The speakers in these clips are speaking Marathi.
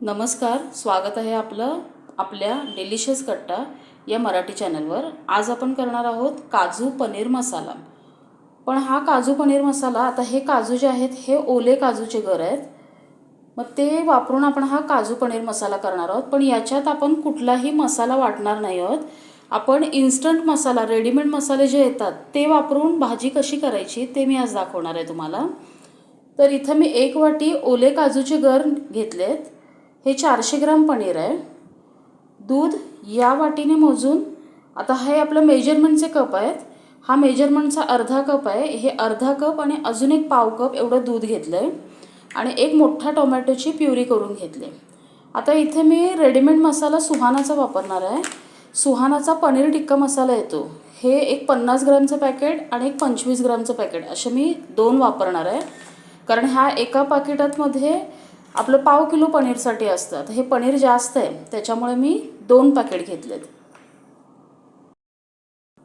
नमस्कार स्वागत आहे आपलं आपल्या डिलिशियस कट्टा या मराठी चॅनलवर. आज आपण करणार आहोत काजू पनीर मसाला. पण हा काजू पनीर मसाला आता हे काजू जे आहेत हे ओले काजूचे गर आहेत. मग ते वापरून आपण हा काजू पनीर मसाला करणार आहोत. पण याच्यात आपण कुठलाही मसाला वाटणार नाही आहोत. आपण इन्स्टंट मसाला रेडीमेड मसाले जे येतात ते वापरून भाजी कशी करायची ते मी आज दाखवणार आहे तुम्हाला. तर इथं मी एक वाटी ओले काजूचे गर घेतलेत. हे चारशे ग्राम पनीर आहे. दूध या वाटीने मोजून आता हे आपलं मेजरमेंटचे कप आहेत. हा मेजरमेंटचा अर्धा कप आहे. हे अर्धा कप आणि अजून एक पाव कप एवढं दूध घेतलं आहे आणि एक मोठा टोमॅटोची प्युरी करून घेतली. आता इथे मी रेडीमेड मसाला सुहानाचा वापरणार आहे. सुहानाचा पनीर टिक्का मसाला येतो. हे एक पन्नास ग्रामचं पॅकेट आणि एक पंचवीस ग्रामचं पॅकेट असे मी दोन वापरणार आहे. कारण ह्या एका पाकिटातमध्ये आपलं पाव किलो पनीरसाठी असतं तर हे पनीर जास्त आहे. त्याच्यामुळे मी दोन पॅकेट घेतलेत.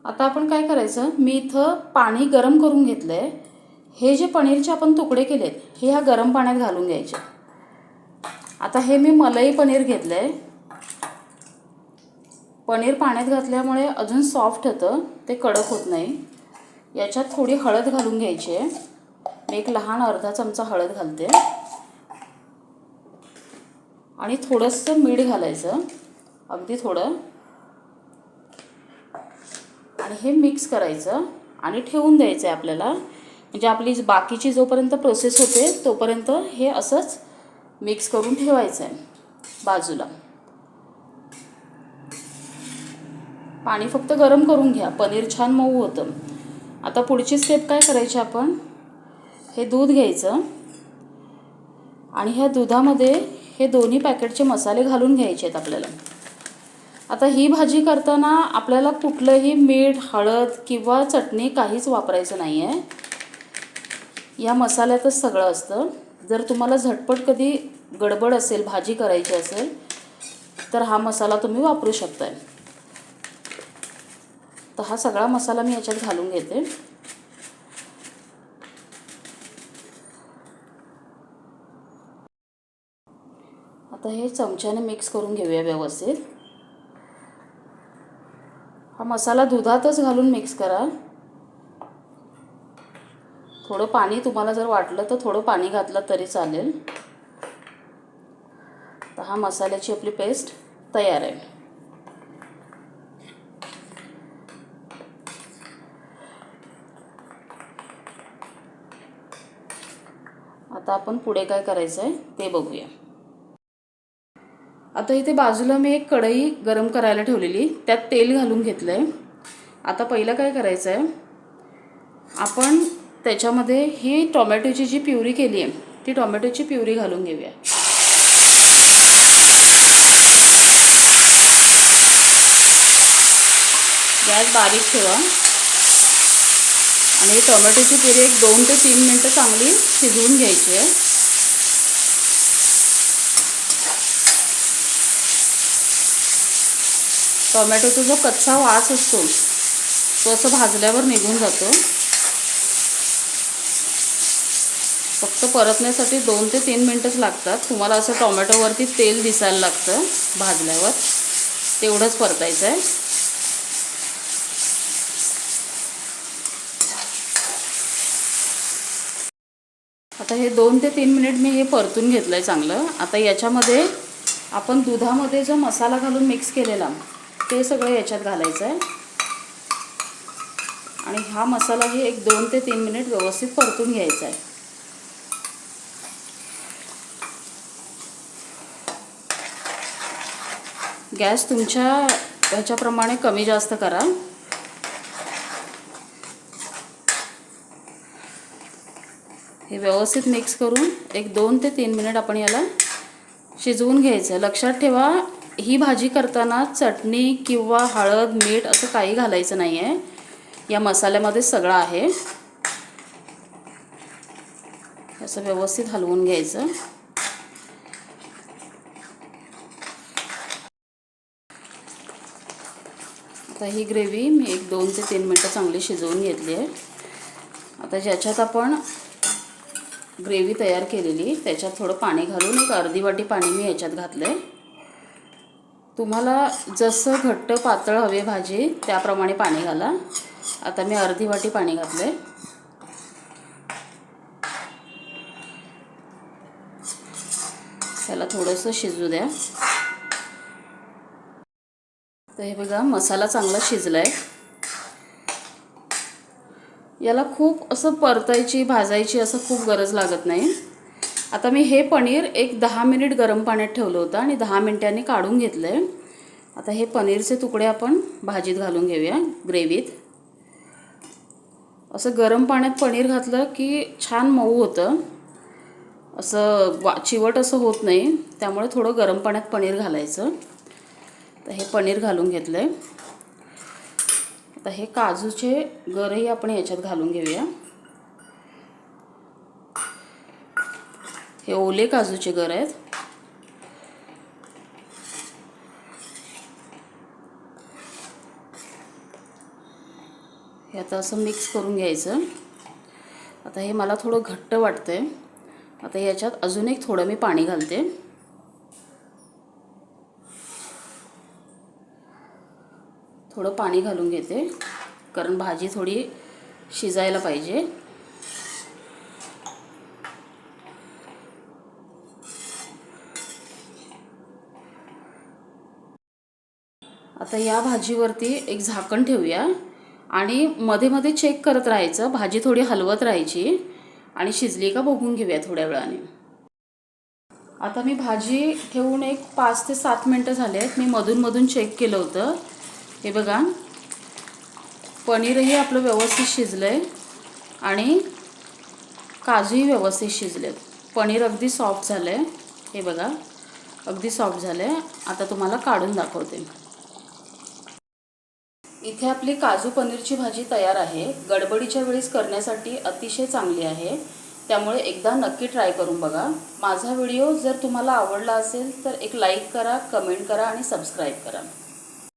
आता आपण काय करायचं? मी इथं पाणी गरम करून घेतलं आहे हे जे पनीरचे आपण तुकडे केलेत हे ह्या गरम पाण्यात घालून घ्यायचे. आता हे मी मलाई पनीर घेतलं आहे पनीर पाण्यात घातल्यामुळे अजून सॉफ्ट होतं. ते कडक होत नाही. याच्यात थोडी हळद घालून घ्यायची आहे. मी एक लहान अर्धा चमचा हळद घालते. आणि थोडंसं मीठ घालायचं. अगदी थोडं. आणि हे मिक्स करायचं आणि ठेवून द्यायचं आहे आपल्याला. म्हणजे आपली बाकीची जोपर्यंत प्रोसेस होते तोपर्यंत हे असंच मिक्स करून ठेवायचं आहे बाजूला. पाणी फक्त गरम करून घ्या. पनीर छान मऊ होतं. आता पुढची स्टेप काय करायची आपण? हे दूध घ्यायचं. आणि ह्या दुधामध्ये हे दोन्ही पॅकेटचे मसाले घालून घ्यायचे आहेत आपल्याला. आता ही भाजी करताना आपल्याला कुठलंही मीठ हळद किंवा चटणी काहीच वापरायचं नाही आहे या मसाल्यातच सगळं असतं. जर तुम्हाला झटपट कधी गडबड असेल भाजी करायची असेल तर हा मसाला तुम्ही वापरू शकताय. तर हा सगळा मसाला मी याच्यात घालून घेते. आता हे चमच्याने मिक्स करून घेऊया व्यवस्थित. हा मसाला दुधातच घालून मिक्स करा. थोडं पाणी तुम्हाला जर वाटलं तर थोडं पाणी घातलं तरी चालेल. तर हा मसाल्याची आपली पेस्ट तयार आहे. आता आपण पुढे काय करायचं आहे ते बघूया. आता इथे बाजूला मी एक कढई गरम करायला ठेवलेली. त्यात तेल घालून घेतलं आहे आता पहिलं काय करायचं आहे आपण त्याच्यामध्ये ही टोमॅटोची जी प्युरी केली आहे ती टोमॅटोची प्युरी घालून घेऊया. गॅस बारीक ठेवा. आणि टोमॅटोची प्युरी एक दोन ते तीन मिनटं चांगली शिजवून घ्यायची आहे. टोमॅटोचा जो कच्चा वास असतो तो असं भाजल्यावर निघून जातो. फक्त परतण्यासाठी दोन ते तीन मिनटंच लागतात. तुम्हाला असं टोमॅटोवरती तेल दिसायला लागतं भाजल्यावर. तेवढंच परतायचं आहे आता हे दोन ते तीन मिनिट मी हे परतून घेतलं आहे चांगलं. आता याच्यामध्ये आपण दुधामध्ये जो मसाला घालून मिक्स केलेला ते सगळं याच्यात घालायचं आहे आणि हा मसालाही एक दोन ते तीन मिनिट व्यवस्थित परतून घ्यायचा आहे गॅस तुमच्या ह्याच्याप्रमाणे कमी जास्त करा. हे व्यवस्थित मिक्स करून एक दोन ते तीन मिनिट आपण याला शिजवून घ्यायचं लक्षात ठेवा ही भाजी करताना चटणी किंवा हळद मीठ असं काही घालायचं नाही आहे या मसाल्यामध्ये सगळं आहे. असं व्यवस्थित हलवून घ्यायचं. आता ही ग्रेव्ही मी एक दोन ते तीन मिनटं चांगली शिजवून घेतली आहे. आता ज्याच्यात आपण ग्रेव्ही तयार केलेली त्याच्यात थोडं पाणी घालून एक अर्धी वाटी पाणी मी याच्यात घातलं आहे तुम्हाला जसं घट्ट पातळ हवे भाजी त्याप्रमाणे पाणी घाला. आता मी अर्धी वाटी पाणी घातलं आहे त्याला थोडंसं शिजू द्या. तर हे बघा मसाला चांगला शिजला आहे याला खूप असं परतायची भाजायची असं खूप गरज लागत नाही. आता मी हे पनीर एक दहा मिनिट गरम पाण्यात ठेवलं होतं आणि दहा मिनिटांनी काढून घेतलं आहे आता हे पनीरचे तुकडे आपण भाजीत घालून घेऊया ग्रेव्हीत. असं गरम पाण्यात पनीर घातलं की छान मऊ होतं. असं वा चिवट असं होत नाही त्यामुळे थोडं गरम पाण्यात पनीर घालायचं. तर हे पनीर घालून घेतलं आहे आता हे काजूचे गरही आपण याच्यात घालून घेऊया. हे ओले काजूचे गर आहेत. हे आता असं मिक्स करून घ्यायचं. आता हे मला थोडं घट्ट वाटतं आहे आता याच्यात अजून एक थोडं मी पाणी घालते. थोडं पाणी घालून घेते. कारण भाजी थोडी शिजायला पाहिजे. आता या भाजीवरती एक झाकण ठेवूया. आणि मध्ये मध्ये चेक करत राहायचं. भाजी थोडी हलवत राहायची. आणि शिजली का बघून घेऊया थोड्या वेळाने. आता मी भाजी ठेवून एक पाच ते सात मिनटं झाले आहेत मी मधूनमधून चेक केलं होतं. हे बघा. पनीरही आपलं व्यवस्थित शिजलं आहे आणि काजूही व्यवस्थित शिजलेत. पनीर अगदी सॉफ्ट झालं आहे हे बघा. अगदी सॉफ्ट झालं आहे आता तुम्हाला काढून दाखवते. इथे आपली काजू पनीरची भाजी तयार आहे. गडबडीच्या वेळेस करण्यासाठी अतिशय चांगली आहे. त्यामुळे एकदा नक्की ट्राय करून बघा. माझा व्हिडिओ जर तुम्हाला आवडला असेल तर एक लाईक करा कमेंट करा आणि सबस्क्राईब करा.